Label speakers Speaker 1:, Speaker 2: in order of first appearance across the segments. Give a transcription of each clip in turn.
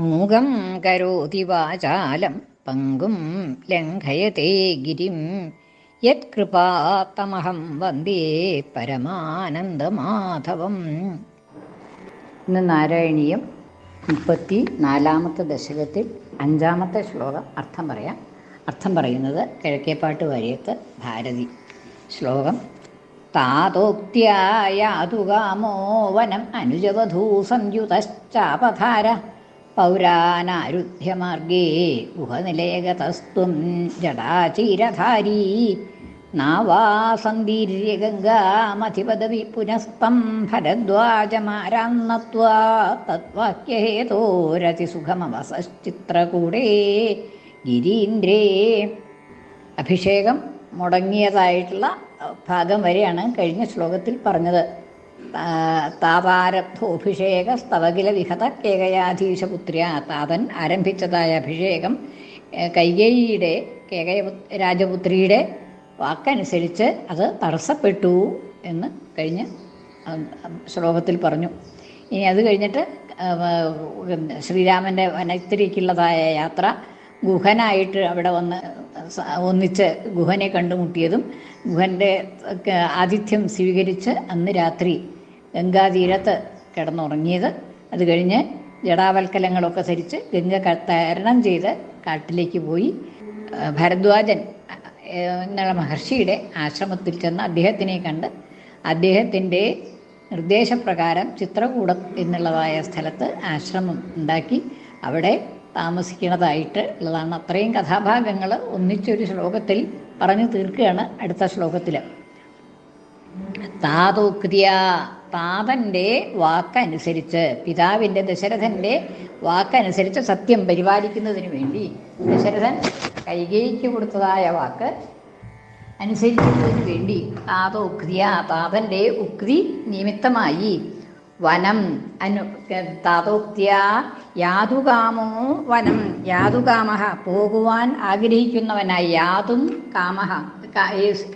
Speaker 1: മൂകം കരോതി വാചാലം പങ്കും ലംഘയത്തെ ഗിരിം. യത്കൃപാത്തമഹം വന്ദേ പരമാനന്ദമാധവം. ഇന്ന് നാരായണീയം മുപ്പത്തി നാലാമത്തെ ദശകത്തിൽ അഞ്ചാമത്തെ ശ്ലോകം അർത്ഥം പറയാം. അർത്ഥം പറയുന്നത് കിഴക്കേപ്പാട്ട് വരയത്ത് ഭാരതി. ശ്ലോകം താതോക്തിയാതുകാമോ വനം അനുജവധൂ സംയുതശ്ചാപധാര പൗരാനാരുധ്യമാർഗേ ഗുഹനിലയഗതസ്ത്വം ജടാചീരധാരീ. നാവാസന്ദീര്യഗംഗാമധിപദവി പുനസ്തം ഭരദ്വാജമാരാന്നത്വാ തദ്വാക്യഹേതോരതിസുഖമവസശ്ചിത്രകൂടേ ഗിരീന്ദ്രേ. അഭിഷേകം മുടങ്ങിയതായിട്ടുള്ള ഭാഗം വരെയാണ് കഴിഞ്ഞ ശ്ലോകത്തിൽ പറഞ്ഞത്. താപാരബ്ധോഭിഷേക സ്തവകില വിഹത കേകയാധീശപുത്രിയ. താതൻ ആരംഭിച്ചതായ അഭിഷേകം കൈകേയിയുടെ കേകയ രാജപുത്രിയുടെ വാക്കനുസരിച്ച് അത് തടസ്സപ്പെട്ടു എന്ന് കഴിഞ്ഞ് ശ്ലോകത്തിൽ പറഞ്ഞു. ഇനി അത് കഴിഞ്ഞിട്ട് ശ്രീരാമന്റെ വനത്തിലേക്കുള്ളതായ യാത്ര ഗുഹനായിട്ട് അവിടെ വന്ന് ഒന്നിച്ച് ഗുഹനെ കണ്ടുമുട്ടിയതും ഗുഹന്റെ ആതിഥ്യം സ്വീകരിച്ച് അന്ന് രാത്രി ഗംഗാതീരത്ത് കിടന്നുറങ്ങിയത്. അത് കഴിഞ്ഞ് ജടാവൽക്കലങ്ങളൊക്കെ ധരിച്ച് ഗംഗ തരണം ചെയ്ത് കാട്ടിലേക്ക് പോയി. ഭരദ്വാജൻ എന്നുള്ള മഹർഷിയുടെ ആശ്രമത്തിൽ ചെന്ന് അദ്ദേഹത്തിനെ കണ്ട് അദ്ദേഹത്തിന്റെ നിർദ്ദേശപ്രകാരം ചിത്രകൂടം എന്നുള്ളതായ സ്ഥലത്ത് ആശ്രമം ഉണ്ടാക്കി. അവിടെ താമസിക്കുന്നതായിട്ട് ഉള്ളതാണ്. അത്രയും കഥാഭാഗങ്ങൾ ഒന്നിച്ചൊരു ശ്ലോകത്തിൽ പറഞ്ഞു തീർക്കുകയാണ് അടുത്ത ശ്ലോകത്തിൽ താതോക്തിയ താതന്റെ വാക്കനുസരിച്ച് പിതാവിന്റെ ദശരഥന്റെ വാക്കനുസരിച്ച് സത്യം പരിപാലിക്കുന്നതിന് വേണ്ടി ദശരഥൻ കൈകേയിക്ക് കൊടുത്തതായ വാക്ക് അനുസരിക്കുന്നതിന് വേണ്ടി താതോക്തിയ പാപന്റെ ഉക്തി നിമിത്തമായി വനം അനു താതോക്തിയ യാതുകാമോ വനം യാതുകാമ പോകുവാൻ ആഗ്രഹിക്കുന്നവനായി യാതും കാമഹ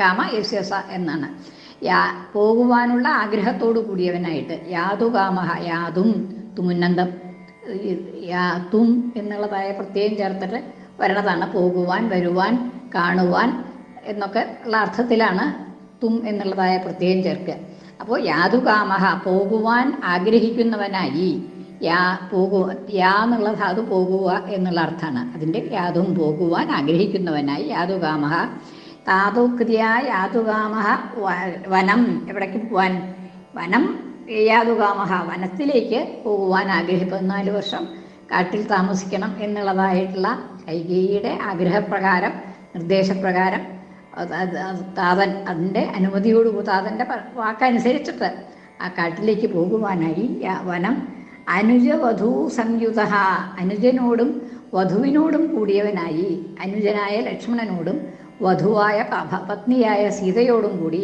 Speaker 1: കാമ യസ്യസ എന്നാണ്. യാ പോകുവാനുള്ള ആഗ്രഹത്തോടു കൂടിയവനായിട്ട് യാതുകാമ യാതും തുമുന്നന്തം യാതും എന്നുള്ളതായ പ്രത്യേകം ചേർത്തിട്ട് വരണതാണ്. പോകുവാൻ വരുവാൻ കാണുവാൻ എന്നൊക്കെ ഉള്ള അർത്ഥത്തിലാണ് തും എന്നുള്ളതായ പ്രത്യേകം ചേർക്കുക. അപ്പോൾ യാതുകാമഹ പോകുവാൻ ആഗ്രഹിക്കുന്നവനായി യാ പോകു യാ എന്നുള്ള ധാതു പോകുക എന്നുള്ള അർത്ഥമാണ്. അതിന്റെ യാതും പോകുവാൻ ആഗ്രഹിക്കുന്നവനായി യാതുകാമഹ താതുക്രിയ യാതുകാമഹ വനം എവിടേക്ക് പോവാൻ? വനം യാതുകാമഹ വനത്തിലേക്ക് പോകുവാൻ ആഗ്രഹിക്കുന്നു. നാല് വർഷം കാട്ടിൽ താമസിക്കണം എന്നുള്ളതായിട്ടുള്ള കൈകേയിയുടെ ആഗ്രഹപ്രകാരം നിർദ്ദേശപ്രകാരം താതൻ അതിന്റെ അനുമതിയോട് താതന്റെ വാക്കനുസരിച്ചിട്ട് ആ കാട്ടിലേക്ക് പോകുവാനായി. വനം അനുജവധൂ സംയുത അനുജനോടും വധുവിനോടും കൂടിയവനായി. അനുജനായ ലക്ഷ്മണനോടും വധുവായ പത്നിയായ സീതയോടും കൂടി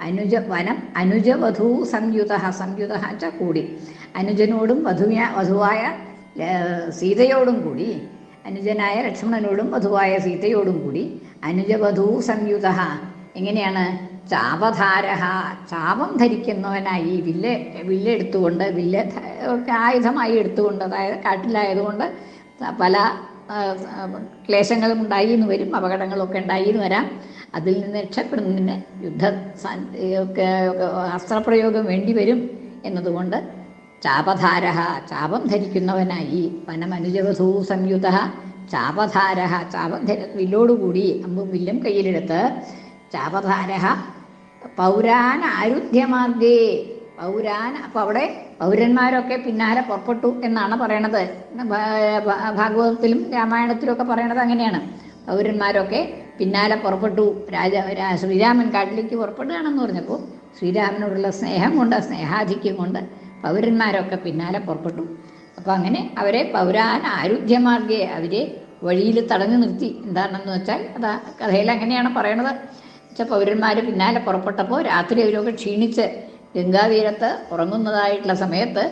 Speaker 1: അനുജ വനം അനുജവധൂ സംയുത സംയുത ച കൂടി. അനുജനോടും വധുവിന വധുവായ സീതയോടും കൂടി അനുജനായ ലക്ഷ്മണനോടും വധുവായ സീതയോടും കൂടി അനുജവധൂ സംയുത. എങ്ങനെയാണ്? ചാപധാരഹ ചാപം ധരിക്കുന്നവനായി വില്ല് വില്ലെടുത്തുകൊണ്ട് വില്ല് ആയുധമായി എടുത്തുകൊണ്ട് അതായത് കാട്ടിലായതുകൊണ്ട് പല ക്ലേശങ്ങളും ഉണ്ടായി എന്ന് വരും അപകടങ്ങളൊക്കെ ഉണ്ടായി എന്ന് വരാം. അതിൽ നിന്ന് രക്ഷപ്പെടുന്നതിന് യുദ്ധ അസ്ത്രപ്രയോഗം വേണ്ടി വരും എന്നതുകൊണ്ട് ചാപധാര ചാപം ധരിക്കുന്നവനായി വനമനുജവധൂ സംയുത ചാപധാര ചാപം ധര വില്ലോടുകൂടി അമ്പും വില്ലും കയ്യിലെടുത്ത് ചാപധാര പൗരാൻ ആരുധ്യമാർഗേ പൗരാൻ അപ്പൊ അവിടെ പൗരന്മാരൊക്കെ പിന്നാലെ പുറപ്പെട്ടു എന്നാണ് പറയണത്. ഭാഗവതത്തിലും രാമായണത്തിലും ഒക്കെ പറയണത് അങ്ങനെയാണ്. പൗരന്മാരൊക്കെ പിന്നാലെ പുറപ്പെട്ടു. രാജ ശ്രീരാമൻ കാട്ടിലേക്ക് പുറപ്പെടുകയാണെന്ന് പറഞ്ഞപ്പോൾ ശ്രീരാമനോടുള്ള സ്നേഹം കൊണ്ട് സ്നേഹാധിക്യം കൊണ്ട് പൗരന്മാരൊക്കെ പിന്നാലെ പുറപ്പെട്ടു. അപ്പോൾ അങ്ങനെ അവരെ പൗരാൻ ആരുധ്യമാർഗെ അവരെ വഴിയിൽ തടഞ്ഞു നിർത്തി. എന്താണെന്ന് വെച്ചാൽ അത് കഥയിൽ അങ്ങനെയാണ് പറയണത്. വെച്ചാൽ പൗരന്മാർ പിന്നാലെ പുറപ്പെട്ടപ്പോൾ രാത്രി അവരൊക്കെ ക്ഷീണിച്ച് ഗംഗാതീരത്ത് ഉറങ്ങുന്നതായിട്ടുള്ള സമയത്ത്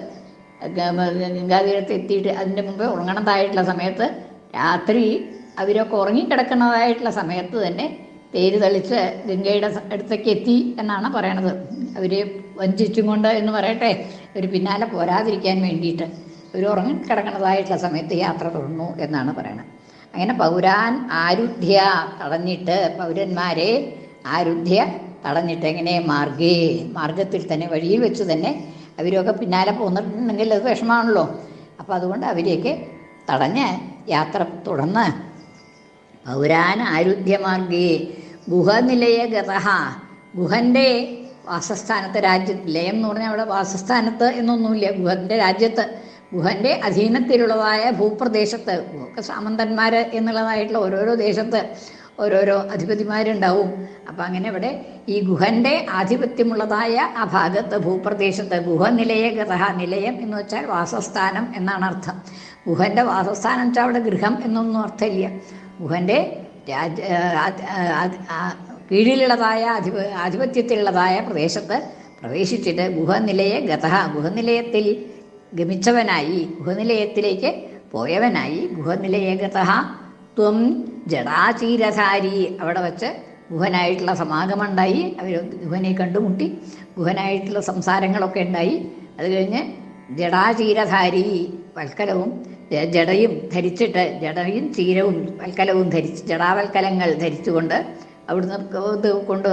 Speaker 1: ഗംഗാതീരത്ത് എത്തിയിട്ട് അതിന്റെ മുമ്പേ ഉറങ്ങണതായിട്ടുള്ള സമയത്ത് രാത്രി അവരൊക്കെ ഉറങ്ങിക്കിടക്കുന്നതായിട്ടുള്ള സമയത്ത് തന്നെ പേര് തളിച്ച് ഗംഗയുടെ അടുത്തേക്ക് എത്തി എന്നാണ് പറയണത്. അവരെ വഞ്ചിച്ചും കൊണ്ട് എന്ന് പറയട്ടെ ഒരു പിന്നാലെ പോരാതിരിക്കാൻ വേണ്ടിയിട്ട് ഒരു ഉറങ്ങിക്കിടക്കുന്നതായിട്ടുള്ള സമയത്ത് യാത്ര തുടർന്നു എന്നാണ് പറയണത്. അങ്ങനെ പൗരാൻ ആരുധ്യ തടഞ്ഞിട്ട് പൗരന്മാരെ ആരുധ്യ തടഞ്ഞിട്ട് എങ്ങനെ മാർഗേ മാർഗത്തിൽ തന്നെ വഴിയിൽ വെച്ച് തന്നെ അവരൊക്കെ പിന്നാലെ പോന്നിട്ടുണ്ടെങ്കിൽ അത് വിഷമാണല്ലോ അപ്പോൾ അതുകൊണ്ട് അവരെയൊക്കെ തടഞ്ഞ് യാത്ര തുടർന്ന് പൗരാൻ ആരുധ്യമാർഗേ ഗുഹനിലയ ഗതഹ ഗുഹന്റെ വാസസ്ഥാനത്ത് രാജ്യത്ത് ലയം എന്ന് പറഞ്ഞാൽ അവിടെ വാസസ്ഥാനത്ത് എന്നൊന്നുമില്ല ഗുഹന്റെ രാജ്യത്ത് ഗുഹന്റെ അധീനത്തിലുള്ളതായ ഭൂപ്രദേശത്ത് ഒക്കെ സാമന്തന്മാർ എന്നുള്ളതായിട്ടുള്ള ഓരോരോ ദേശത്ത് ഓരോരോ അധിപതിമാരുണ്ടാവും. അപ്പം അങ്ങനെ ഇവിടെ ഈ ഗുഹന്റെ ആധിപത്യമുള്ളതായ ആ ഭാഗത്ത് ഭൂപ്രദേശത്ത് ഗുഹനിലയ ഗതഹ നിലയം എന്ന് വെച്ചാൽ വാസസ്ഥാനം എന്നാണ് അർത്ഥം. ഗുഹന്റെ വാസസ്ഥാനം വെച്ചാൽ അവിടെ ഗൃഹം എന്നൊന്നും അർത്ഥമില്ല. ഗുഹന്റെ രാജ കീഴിലുള്ളതായ അധിപ ആധിപത്യത്തിലുള്ളതായ പ്രദേശത്ത് പ്രവേശിച്ചിട്ട് ഗുഹനിലയെ ഗതഹ ഗുഹനിലയത്തിൽ ഗമിച്ചവനായി ഗുഹനിലയത്തിലേക്ക് പോയവനായി ഗുഹനിലയെ ഗതഹ ത്വം ജടാചീരധാരി അവിടെ വച്ച് ഗുഹനായിട്ടുള്ള സമാഗമമുണ്ടായി. അവർ ഗുഹനെ കണ്ടുമുട്ടി. ഗുഹനായിട്ടുള്ള സംസാരങ്ങളൊക്കെ ഉണ്ടായി. അത് കഴിഞ്ഞ് ജടാചീരധാരി വൽക്കലവും ജടയും ധരിച്ചിട്ട് ജടയും ചീരവും വൽക്കലവും ധരിച്ച് ജടാവൽക്കലങ്ങൾ ധരിച്ചുകൊണ്ട് അവിടുന്ന് ഇത് കൊണ്ട്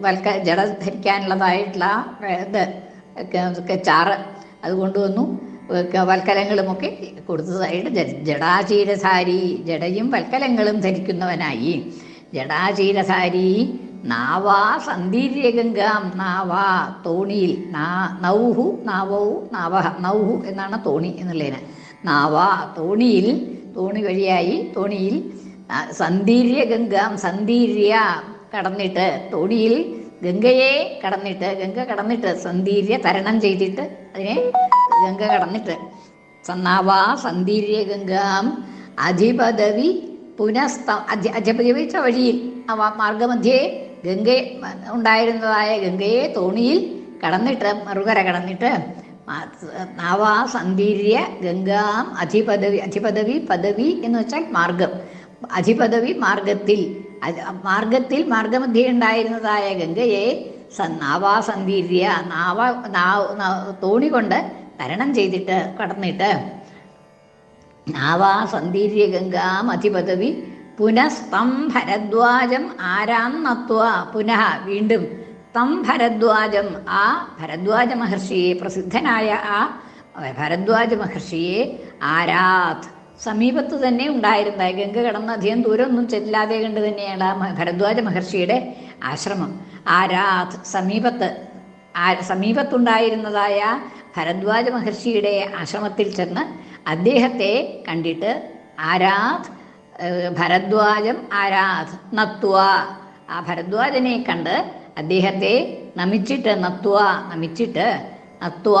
Speaker 1: വൽക്ക ജട ധരിക്കാനുള്ളതായിട്ടുള്ള ഇത് ചാറ് അത് കൊണ്ടുവന്നു. വൽക്കലങ്ങളുമൊക്കെ കൊടുത്തതായിട്ട് ജടാചീരധാരി ജടയും വൽക്കലങ്ങളും ധരിക്കുന്നവനായി. ജടാചീരധാരി നാവാ സന്ദീര്യഗംഗാം നാവാ തോണിയിൽ നാ നൗഹു നാവോ നാവഹ നൗഹു എന്നാണ് തോണി എന്നുള്ളതിന്. നാവാ തോണിയിൽ തോണി വഴിയായി തോണിയിൽ സന്ദീര്യ ഗംഗാം സന്ദീര്യ കടന്നിട്ട് തോണിയിൽ ഗംഗയെ കടന്നിട്ട് ഗംഗ കടന്നിട്ട് സന്ധീര്യ തരണം ചെയ്തിട്ട് അതിനെ ഗംഗ കടന്നിട്ട്. സന്നാവാ സന്ധീര്യ ഗംഗാം അധിപദവി പുനഃസ്ത അധി അധിപതിച്ച വഴിയിൽ ആ മാർഗമധ്യേ ഗംഗ ഉണ്ടായിരുന്നതായ ഗംഗയെ തോണിയിൽ കടന്നിട്ട് മറുകര കടന്നിട്ട് നാവാ സന്ധീര്യ ഗംഗാം അധിപദവി അധിപദവി പദവി എന്ന് വെച്ചാൽ മാർഗം. അധിപദവി മാർഗത്തിൽ മാർഗത്തിൽ മാർഗമധ്യേ ഉണ്ടായിരുന്നതായ ഗംഗയെ സ നാവാ തോണി കൊണ്ട് തരണം ചെയ്തിട്ട് കടന്നിട്ട് നാവാ സന്ദീര്യ ഗംഗാം അധിപദവി പുനസ്തം ഭരദ്വാജം ആരാം നത്വ. പുനഃ വീണ്ടും തം ഭരദ്വാജം ആ ഭരദ്വാജ മഹർഷിയെ പ്രസിദ്ധനായ ആ ഭരദ്വാജ മഹർഷിയെ ആരാത് സമീപത്ത് തന്നെ ഉണ്ടായിരുന്ന ഗംഗ കടന്ന് അധികം ദൂരമൊന്നും ചെല്ലാതെ കണ്ട് തന്നെയാണ് ആ ഭരദ്വാജ മഹർഷിയുടെ ആശ്രമം. ആ രാത് സമീപത്ത് ആ സമീപത്തുണ്ടായിരുന്നതായ ഭരദ്വാജ മഹർഷിയുടെ ആശ്രമത്തിൽ ചെന്ന് അദ്ദേഹത്തെ കണ്ടിട്ട് ആരാധ് ഭരദ്വാജം ആരാധ് നത്വ ആ ഭരദ്വാജനെ കണ്ട് അദ്ദേഹത്തെ നമിച്ചിട്ട് നത്വ നമിച്ചിട്ട് നത്വ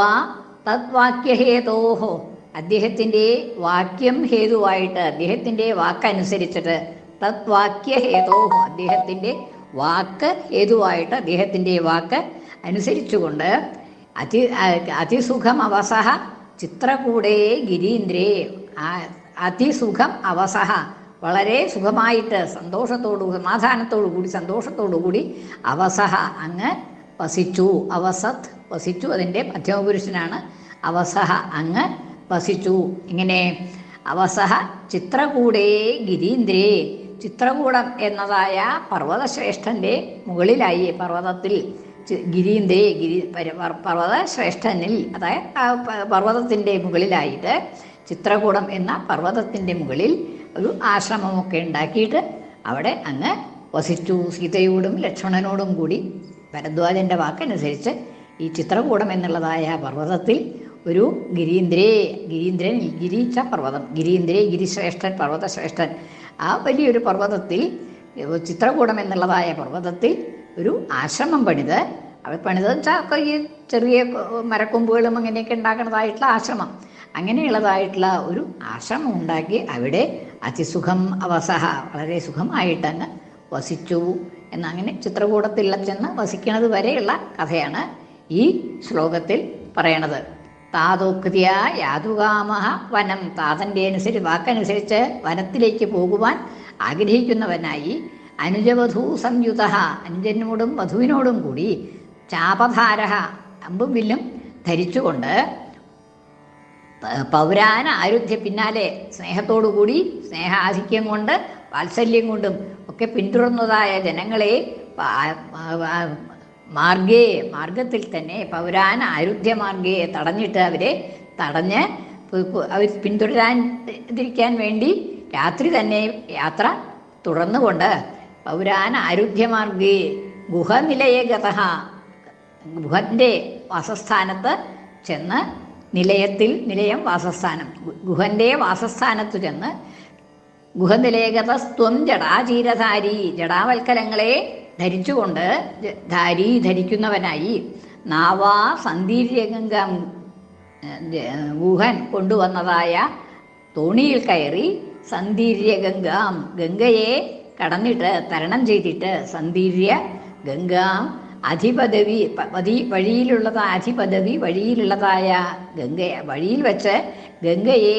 Speaker 1: തദ്വാക്യഹേതോഹോ. അദ്ദേഹത്തിന്റെ വാക്യം ഹേതുവായിട്ട് അദ്ദേഹത്തിന്റെ വാക്കനുസരിച്ചിട്ട് തദ്വാക്യഹേതോഹോ അദ്ദേഹത്തിന്റെ വാക്ക് ഹേതുവായിട്ട് അദ്ദേഹത്തിന്റെ വാക്ക് അനുസരിച്ചുകൊണ്ട് അതി അതിസുഖം അവസഹ ചിത്രകൂടേ ഗിരീന്ദ്രേ. അതിസുഖം അവസഹ വളരെ സുഖമായിട്ട് സന്തോഷത്തോടു സമാധാനത്തോടു കൂടി സന്തോഷത്തോടു കൂടി അവസഹ അങ്ങ് വസിച്ചു. അവസത് വസിച്ചു. അതിന്റെ മധ്യമപുരുഷനാണ് അവസഹ അങ്ങ് വസിച്ചു. ഇങ്ങനെ അവസഹ ചിത്രകൂടേ ഗിരീന്ദ്രേ. ചിത്രകൂടം എന്നതായ പർവതശ്രേഷ്ഠന്റെ മുകളിലായി പർവതത്തിൽ ഗിരീന്ദ്രേ ഗിരി പർവതശ്രേഷ്ഠനിൽ അതായത് പർവതത്തിന്റെ മുകളിലായിട്ട് ചിത്രകൂടം എന്ന പർവതത്തിന്റെ മുകളിൽ ഒരു ആശ്രമമൊക്കെ ഉണ്ടാക്കിയിട്ട് അവിടെ അങ്ങ് വസിച്ചു. സീതയോടും ലക്ഷ്മണനോടും കൂടി ഭരദ്വാജന്റെ വാക്കനുസരിച്ച് ഈ ചിത്രകൂടം എന്നുള്ളതായ പർവതത്തിൽ ഒരു ഗിരീന്ദ്രേ ഗിരീന്ദ്രൻ ഗിരീച്ച പർവതം ഗിരീന്ദ്രേ ഗിരിശ്രേഷ്ഠൻ പർവതശ്രേഷ്ഠൻ. ആ വലിയൊരു പർവതത്തിൽ ചിത്രകൂടം എന്നുള്ളതായ പർവതത്തിൽ ഒരു ആശ്രമം പണിത്. അവർ പണിതെന്ന് വെച്ചാൽ ഈ ചെറിയ മരക്കൊമ്പുകളും അങ്ങനെയൊക്കെ ഉണ്ടാക്കുന്നതായിട്ടുള്ള ആശ്രമം. അങ്ങനെയുള്ളതായിട്ടുള്ള ഒരു ആശ്രമം ഉണ്ടാക്കി അവിടെ അതിസുഖം അവസഹ വളരെ സുഖമായിട്ടങ്ങ് വസിച്ചു. എന്നങ്ങനെ ചിത്രകൂടത്തിൽ ചെന്ന് വസിക്കുന്നത് വരെയുള്ള കഥയാണ് ഈ ശ്ലോകത്തിൽ പറയണത്. താതോക്തിയ യാതുകാമഹ വനം താതന്റെ അനുസരിച്ച് വാക്കനുസരിച്ച് വനത്തിലേക്ക് പോകുവാൻ ആഗ്രഹിക്കുന്നവനായി അനുജവധൂ സംയുത അനുജനോടും വധുവിനോടും കൂടി ചാപധാര അമ്പും വില്ലും ധരിച്ചുകൊണ്ട് പൗരാന ആരുധ്യ പിന്നാലെ സ്നേഹത്തോടുകൂടി സ്നേഹാധിക്യം കൊണ്ട് വാത്സല്യം കൊണ്ടും ഒക്കെ പിന്തുടർന്നതായ ജനങ്ങളെ മാർഗേ മാർഗത്തിൽ തന്നെ പൗരാന ആരുധ്യമാർഗേ തടഞ്ഞിട്ട് അവരെ തടഞ്ഞ് അവർ പിന്തുടരാൻ തിരിക്കാൻ വേണ്ടി രാത്രി തന്നെ യാത്ര തുടർന്നുകൊണ്ട് പൗരാന ആരുധ്യമാർഗേ ഗുഹനിലയഗത ഗുഹന്റെ വാസസ്ഥാനത്ത് ചെന്ന് നിലയത്തിൽ നിലയം വാസസ്ഥാനം ഗുഹന്റെ വാസസ്ഥാനത്ത് ചെന്ന് ഗുഹനിലയഗതസ്ത്വം ജടാചീരധാരി ജടാവൽക്കലങ്ങളെ ധരിച്ചുകൊണ്ട് ധാരി ധരിക്കുന്നവനായി നാവാ സന്ദീര്യഗംഗം ഗുഹൻ കൊണ്ടുവന്നതായ തോണിയിൽ കയറി സന്ദീര്യഗംഗാം ഗംഗയെ കടന്നിട്ട് തരണം ചെയ്തിട്ട് സന്ദീര്യ ഗംഗാം അധിപദവി പതി വഴിയിലുള്ളത് അധിപദവി വഴിയിലുള്ളതായ ഗംഗ വഴിയിൽ വെച്ച് ഗംഗയെ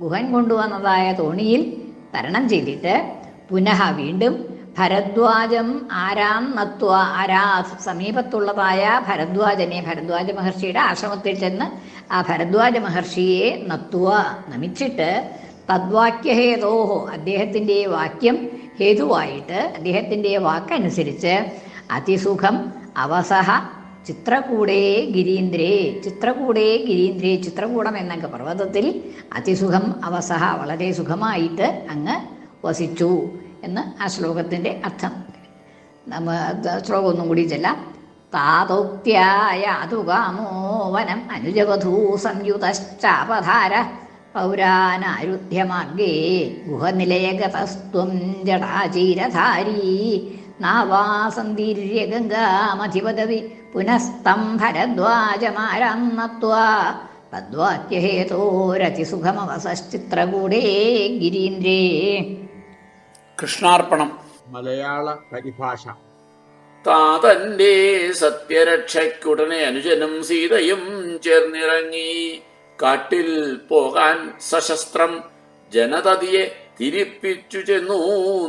Speaker 1: ഗുഹൻ കൊണ്ടുവന്നതായ തോണിയിൽ തരണം ചെയ്തിട്ട് പുനഃ വീണ്ടും ഭരദ്വാജം ആരാം നത്വ ആരാ സമീപത്തുള്ളതായ ഭരദ്വാജനെ ഭരദ്വാജ മഹർഷിയുടെ ആശ്രമത്തിൽ ചെന്ന് ആ ഭരദ്വാജ മഹർഷിയെ നത്വ നമിച്ചിട്ട് തദ്വാക്യഹേതോഹോ അദ്ദേഹത്തിന്റെ വാക്യം ഹേതുവായിട്ട് അദ്ദേഹത്തിന്റെ വാക്കനുസരിച്ച് അതിസുഖം അവസഹ ചിത്രകൂടേ ഗിരീന്ദ്രേ ചിത്രകൂടേ ഗിരീന്ദ്രേ ചിത്രകൂടം എന്നൊക്കെ പർവതത്തിൽ അതിസുഖം അവസഹ വളരെ സുഖമായിട്ട് അങ്ങ് വസിച്ചു. എന്ന് ആ ശ്ലോകത്തിന്റെ അർത്ഥം. നമ്മ ശ്ലോകം ഒന്നും കൂടി ചെല്ലാം. താതോക്ത്യായ അതുകാമോ വനം അനുജവധൂ സംയുതശ്ചാപധാര പൗരാനാരുധ്യമാർഗേ ഗുഹനിലയഗതസ്ത്വം ജടാചീരധാരീ നാവാസന്തിര്യഗംഗാമധിപദവി ഗംഗാമധിപദവി പുനസ്തം ഭരദ്വാജമാരം നത്വാ തദ്വാക്യഹേതോരതിസുഖമവസശ്ചിത്രകൂടേ ഗിരീന്ദ്രേ
Speaker 2: കൃഷ്ണാർപ്പണം.
Speaker 3: മലയാള പരിഭാഷ.
Speaker 2: താതന്റെ സത്യരക്ഷയ്ക്കുടനെ അനുജനും സീതയും ചേർന്നിറങ്ങി. കാട്ടിൽ പോകാൻ സശസ്ത്രം ജനതതിയെ തിരിപ്പിച്ചു ചെന്നു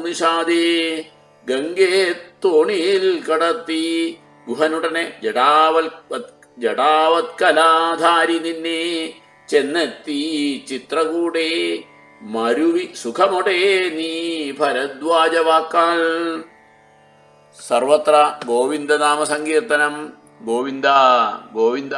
Speaker 2: നിഷാദേ. ഗംഗേ തോണിയിൽ കടത്തി. ഗുഹനുടനെ ജടാവൽ ജഡാവത്കലാധാരി നിന്നെ ചെന്നെത്തി ചിത്രകൂടേ. മരുവി സുഖമൊടേ നീ ഭരദ്വാജവാക്കാൽ. സർവത്ര ഗോവിന്ദനാമ സങ്കീർത്തനം ഗോവിന്ദ ഗോവിന്ദ.